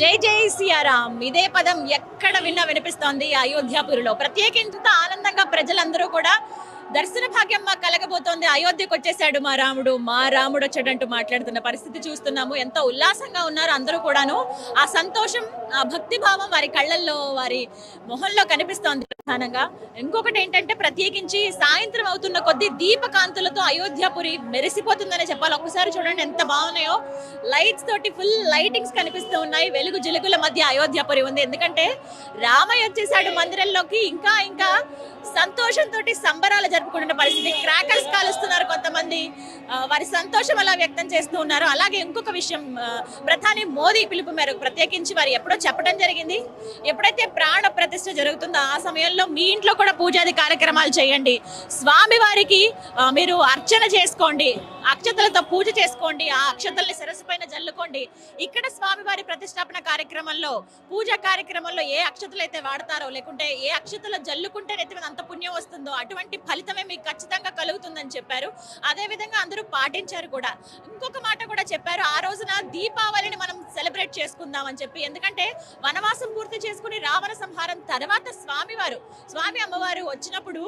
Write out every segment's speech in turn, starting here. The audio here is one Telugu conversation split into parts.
జై జై సియారాం. ఇదే పదం ఎక్కడ విన్నా వినిపిస్తోంది అయోధ్యాపురిలో. ప్రత్యేకించి ఆనందంగా ప్రజలందరూ కూడా దర్శన భాగ్యం మాకు కలగబోతోంది. అయోధ్యకు వచ్చేసాడు మా రాముడు. మా రాముడు వచ్చాడంటూ మాట్లాడుతున్న పరిస్థితి చూస్తున్నాము. ఎంత ఉల్లాసంగా ఉన్నారు అందరూ కూడాను. ఆ సంతోషం ఆ భక్తి భావం వారి కళ్ళల్లో వారి మొహంలో కనిపిస్తోంది ప్రధానంగా. ఇంకొకటి ఏంటంటే ప్రత్యేకించి సాయంత్రం అవుతున్న కొద్ది దీపకాంతులతో అయోధ్యపురి మెరిసిపోతుందని చెప్పాలి. ఒక్కసారి చూడండి ఎంత బాగున్నాయో. లైట్స్ తోటి ఫుల్ లైటింగ్స్ కనిపిస్తూ ఉన్నాయి. వెలుగు జిలుగుల మధ్య అయోధ్యాపురి ఉంది. ఎందుకంటే రామయ్య వచ్చేసాడు మందిరంలోకి. ఇంకా ఇంకా సంతోషంతో సంబరాలు జరుపుకుంటున్న పరిస్థితి. క్రాకర్స్ కాలుస్తున్నారు మంది వారి సంతోషం అలా వ్యక్తం చేస్తూ ఉన్నారు అలాగే ఇంకొక విషయం ప్రధాని మోదీ పిలుపు మేరకు ప్రత్యేకించి వారు ఎప్పుడో చెప్పడం జరిగింది. ఎప్పుడైతే ప్రాణ ప్రతిష్ఠ జరుగుతుందో ఆ సమయంలో మీ ఇంట్లో కూడా పూజాది కార్యక్రమాలు చేయండి. స్వామి వారికి మీరు అర్చన చేసుకోండి. అక్షతలతో పూజ చేసుకోండి. ఆ అక్షతల్ని సరస్సు పైన జల్లుకోండి. ఇక్కడ స్వామివారి ప్రతిష్టాపన కార్యక్రమంలో పూజా కార్యక్రమంలో ఏ అక్షతలు అయితే వాడతారో లేకుంటే ఏ అక్షతలు జల్లుకుంటే నెత్తి అంత పుణ్యం వస్తుందో అటువంటి ఫలితమే మీకు ఖచ్చితంగా కలుగుతుందని చెప్పారు. అదే విధంగా అందరూ పాటించారు కూడా. ఇంకొక మాట కూడా చెప్పారు. ఆ రోజున దీపావళిని మనం సెలబ్రేట్ చేసుకుందాం అని చెప్పి. ఎందుకంటే వనవాసం పూర్తి చేసుకుని రావణ సంహారం తర్వాత స్వామివారు స్వామి అమ్మవారు వచ్చినప్పుడు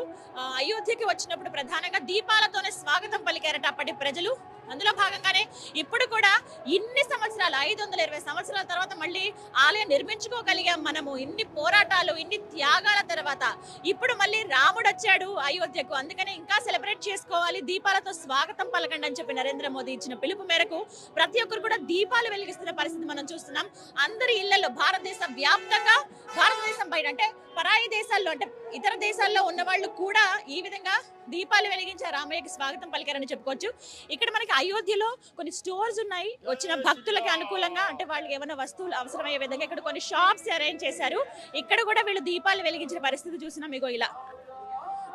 అయోధ్యకి వచ్చినప్పుడు ప్రధానంగా దీపాలతోనే స్వాగతం పలికారట అప్పటి ప్రజలు. అందులో భాగంగానే ఇప్పుడు కూడా ఇన్ని సంవత్సరాలు ఐదు వందల ఇరవై సంవత్సరాల తర్వాత మళ్ళీ ఆలయం నిర్మించుకోగలిగాం మనము. ఇన్ని పోరాటాలు ఇన్ని త్యాగాల తర్వాత ఇప్పుడు మళ్ళీ రాముడు వచ్చాడు అయోధ్యకు. అందుకనే ఇంకా సెలబ్రేట్ చేసుకోవాలి. దీపాలతో స్వాగతం పలకండి అని చెప్పి నరేంద్ర మోదీ ఇచ్చిన పిలుపు మేరకు ప్రతి ఒక్కరు కూడా దీపాలు వెలిగిస్తున్న పరిస్థితి మనం చూస్తున్నాం. అందరి ఇళ్ళలో భారతదేశ వ్యాప్తంగా భారతదేశం బయట అంటే పరాయి దేశాల్లో అంటే ఇతర దేశాల్లో ఉన్న వాళ్ళు కూడా ఈ విధంగా దీపాలు వెలిగించే రామయ్యకి స్వాగతం పలికారని చెప్పుకోవచ్చు. ఇక్కడ మనకి అయోధ్యలో కొన్ని స్టోర్స్ ఉన్నాయి. వచ్చిన భక్తులకి అనుకూలంగా అంటే వాళ్ళకి ఏమైనా వస్తువులు అవసరమయ్యే విధంగా ఇక్కడ కొన్ని షాప్స్ అరేంజ్ చేశారు. ఇక్కడ కూడా వీళ్ళు దీపాలు వెలిగించిన పరిస్థితి చూసినా మీకు ఇలా.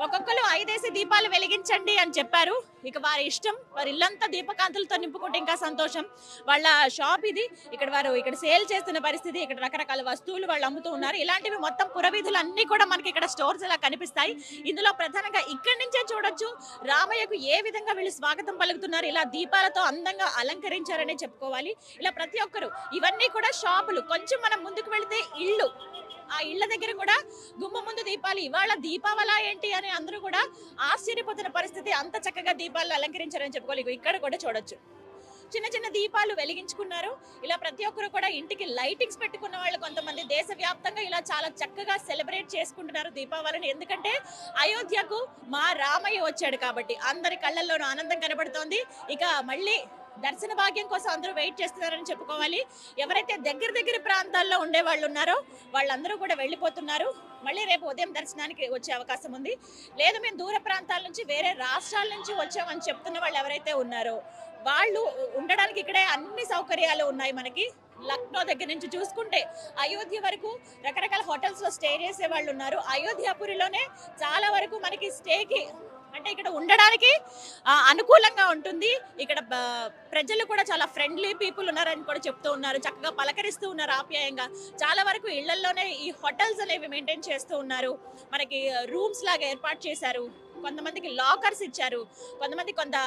ఒక్కొక్కరు ఐదేసి దీపాలు వెలిగించండి అని చెప్పారు. ఇక వారి ఇష్టం వారి ఇల్లంతా దీపకాంతులతో నింపుకుంటే ఇంకా సంతోషం. వాళ్ళ షాప్ ఇది. ఇక్కడ వారు ఇక్కడ సేల్ చేస్తున్న పరిస్థితి ఇక్కడ రకరకాల వస్తువులు వాళ్ళు అమ్ముతూ ఉన్నారు. ఇలాంటివి మొత్తం పురవీధులు అన్ని కూడా మనకి ఇక్కడ స్టోర్స్ ఇలా కనిపిస్తాయి. ఇందులో ప్రధానంగా ఇక్కడి నుంచే చూడొచ్చు. రామయ్యకు ఏ విధంగా వీళ్ళు స్వాగతం పలుకుతున్నారు ఇలా దీపాలతో అందంగా అలంకరించారనే చెప్పుకోవాలి. ఇలా ప్రతి ఒక్కరు ఇవన్నీ కూడా షాపులు. కొంచెం మనం ముందుకు వెళితే ఇళ్ళు ఆ ఇళ్ళ దగ్గర కూడా గుమ్మ ముందు దీపాలు ఇవాళ దీపావళ ఏంటి అని అందరూ కూడా ఆశ్చర్యపోతున్న పరిస్థితి. అంత చక్కగా దీపాలు అలంకరించారని చెప్పుకోవాలి. ఇక్కడ కూడా చూడొచ్చు. చిన్న చిన్న దీపాలు వెలిగించుకున్నారు. ఇలా ప్రతి ఒక్కరు కూడా ఇంటికి లైటింగ్స్ పెట్టుకున్న వాళ్ళు కొంతమంది దేశవ్యాప్తంగా ఇలా చాలా చక్కగా సెలబ్రేట్ చేసుకుంటున్నారు దీపావళిని. ఎందుకంటే అయోధ్యకు మా రామయ్య వచ్చాడు కాబట్టి అందరి కళ్ళల్లోనూ ఆనందం కనబడుతోంది. ఇక మళ్ళీ దర్శన భాగ్యం కోసం అందరూ వెయిట్ చేస్తున్నారని చెప్పుకోవాలి. ఎవరైతే దగ్గర దగ్గర ప్రాంతాల్లో ఉండే వాళ్ళు ఉన్నారో వాళ్ళందరూ కూడా వెళ్ళిపోతున్నారు. మళ్ళీ రేపు ఉదయం దర్శనానికి వచ్చే అవకాశం ఉంది. లేదు మేము దూర ప్రాంతాల నుంచి వేరే రాష్ట్రాల నుంచి వచ్చామని చెప్తున్న వాళ్ళు ఎవరైతే ఉన్నారో వాళ్ళు ఉండడానికి ఇక్కడే అన్ని సౌకర్యాలు ఉన్నాయి మనకి. లక్నో దగ్గర నుంచి చూసుకుంటే అయోధ్య వరకు రకరకాల హోటల్స్లో స్టే చేసే వాళ్ళు ఉన్నారు. అయోధ్యాపురిలోనే చాలా వరకు మనకి స్టేకి అంటే ఇక్కడ ఉండడానికి ఆ, అనుకూలంగా ఉంటుంది. ఇక్కడ ప్రజలు కూడా చాలా ఫ్రెండ్లీ పీపుల్ ఉన్నారని కూడా చెప్తూ ఉన్నారు. చక్కగా పలకరిస్తూ ఉన్నారు ఆప్యాయంగా. చాలా వరకు ఇళ్ళలోనే ఈ హోటల్స్ అనేవి మెయింటైన్ చేస్తూ ఉన్నారు. మనకి రూమ్స్ లాగా ఏర్పాటు చేశారు. కొంతమందికి లాకర్స్ ఇచ్చారు. కొంతమంది కొంత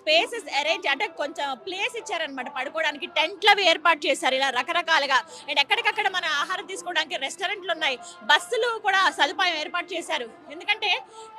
స్పేసెస్ అరేంజ్ అంటే కొంచెం ప్లేస్ ఇచ్చారనమాట పడుకోవడానికి. టెంట్లు అవి ఏర్పాటు చేశారు. ఇలా రకరకాలుగా. అండ్ ఎక్కడికక్కడ మన ఆహారం తీసుకోవడానికి రెస్టారెంట్లు ఉన్నాయి. బస్సులు కూడా సదుపాయం ఏర్పాటు చేశారు. ఎందుకంటే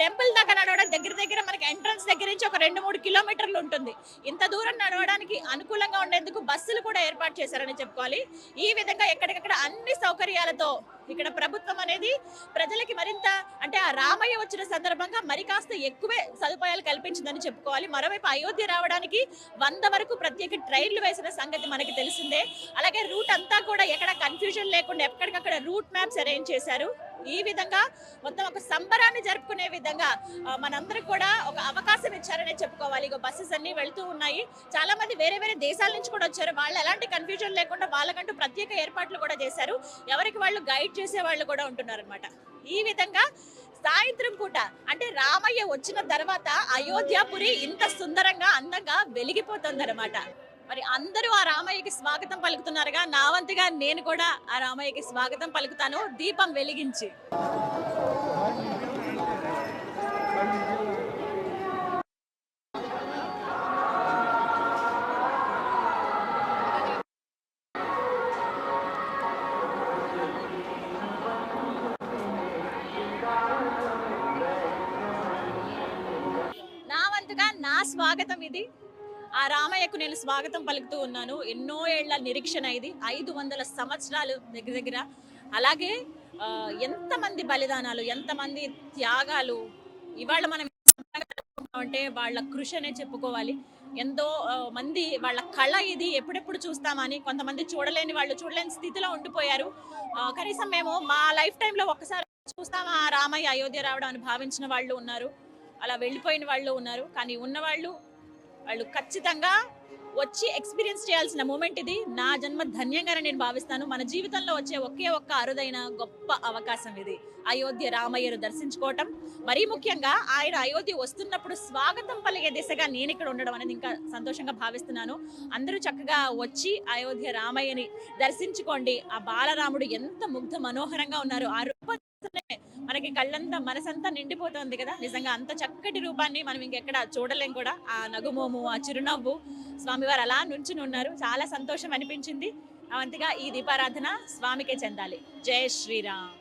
టెంపుల్ దాకా నడవడం దగ్గర దగ్గర మనకి ఎంట్రన్స్ దగ్గర నుంచి ఒక రెండు మూడు కిలోమీటర్లు ఉంటుంది. ఇంత దూరం నడవడానికి అనుకూలంగా ఉండేందుకు బస్సులు కూడా ఏర్పాటు చేశారని చెప్పుకోవాలి. ఈ విధంగా ఎక్కడికక్కడ అన్ని సౌకర్యాలతో ఇక్కడ ప్రభుత్వం అనేది ప్రజలకి మరింత అంటే ఆ రామయ్య వచ్చిన సందర్భంగా మరి కాస్త ఎక్కువే సదుపాయాలు కల్పించిందని చెప్పుకోవాలి. మరోవైపు అయోధ్య రావడానికి వంద వరకు ప్రత్యేక ట్రైన్లు వేసిన సంగతి మనకి తెలిసిందే. అలాగే రూట్ అంతా కూడా ఎక్కడ కన్ఫ్యూజన్ లేకుండా ఎక్కడికక్కడ రూట్ మ్యాప్స్ అరేంజ్ చేశారు. ఈ విధంగా మొత్తం ఒక సంబరాన్ని జరుపుకునే విధంగా ఆ, మనందరికి కూడా ఒక అవకాశం ఇచ్చారనే చెప్పుకోవాలి. ఇక బస్సెస్ అన్ని వెళ్తూ ఉన్నాయి. చాలా మంది వేరే వేరే దేశాల నుంచి కూడా వచ్చారు. వాళ్ళు ఎలాంటి కన్ఫ్యూజన్ లేకుండా వాళ్ళకంటూ ప్రత్యేక ఏర్పాట్లు కూడా చేశారు. ఎవరికి వాళ్ళు గైడ్ చేసే వాళ్ళు కూడా ఉంటున్నారు అనమాట ఈ విధంగా సాయంత్రం పూట అంటే రామయ్య వచ్చిన తర్వాత అయోధ్యాపురి ఇంత సుందరంగా అందంగా వెలిగిపోతుంది మరి అందరూ ఆ రామయ్యకి స్వాగతం పలుకుతున్నారుగా. నా వంతుగా నేను కూడా ఆ రామయ్యకి స్వాగతం పలుకుతాను. దీపం వెలిగించి. నా స్వాగతం ఇది. ఆ రామయ్యకు నేను స్వాగతం పలుకుతూ ఉన్నాను. ఎన్నో ఏళ్ళ నిరీక్షణ ఇది. ఐదు వందల సంవత్సరాలు దగ్గర దగ్గర. అలాగే ఎంతమంది బలిదానాలు ఎంతమంది త్యాగాలు ఇవాళ మనం అంటే వాళ్ళ కృషి అనే చెప్పుకోవాలి. ఎంతో మంది వాళ్ళ కళ ఇది. ఎప్పుడెప్పుడు చూస్తామని కొంతమంది చూడలేని వాళ్ళు చూడలేని స్థితిలో ఉండిపోయారు. కనీసం మేము మా లైఫ్ టైంలో ఒక్కసారి చూస్తామా? ఆ రామయ్య అయోధ్య రావడం అని భావించిన వాళ్ళు ఉన్నారు. అలా వెళ్ళిపోయిన వాళ్ళు ఉన్నారు. కానీ ఉన్నవాళ్ళు వాళ్ళు ఖచ్చితంగా వచ్చి ఎక్స్పీరియన్స్ చేయాల్సిన మూమెంట్ ఇది. నా జన్మ ధన్యంగానే నేను భావిస్తాను. మన జీవితంలో వచ్చే ఒకే ఒక్క అరుదైన గొప్ప అవకాశం ఇది. అయోధ్య రామయ్యను దర్శించుకోవటం. మరీ ముఖ్యంగా ఆయన అయోధ్య వస్తున్నప్పుడు స్వాగతం పలిగే దిశగా నేను ఇక్కడ ఉండడం అనేది ఇంకా సంతోషంగా భావిస్తున్నాను. అందరూ చక్కగా వచ్చి అయోధ్య రామయ్యని దర్శించుకోండి. ఆ బాలరాముడు ఎంత ముగ్ధ మనోహరంగా ఉన్నారు. ఆ రూపం మనకి కళ్ళంతా మనసంతా నిండిపోతుంది కదా. నిజంగా అంత చక్కటి రూపాన్ని మనం ఇంకెక్కడ చూడలేం కూడా. ఆ నగుమోము ఆ చిరునవ్వు స్వామివారు అలా నుంచుని ఉన్నారు. చాలా సంతోషం అనిపించింది. అవంతగా ఈ దీపారాధన స్వామికే చెందాలి. జై శ్రీరామ్.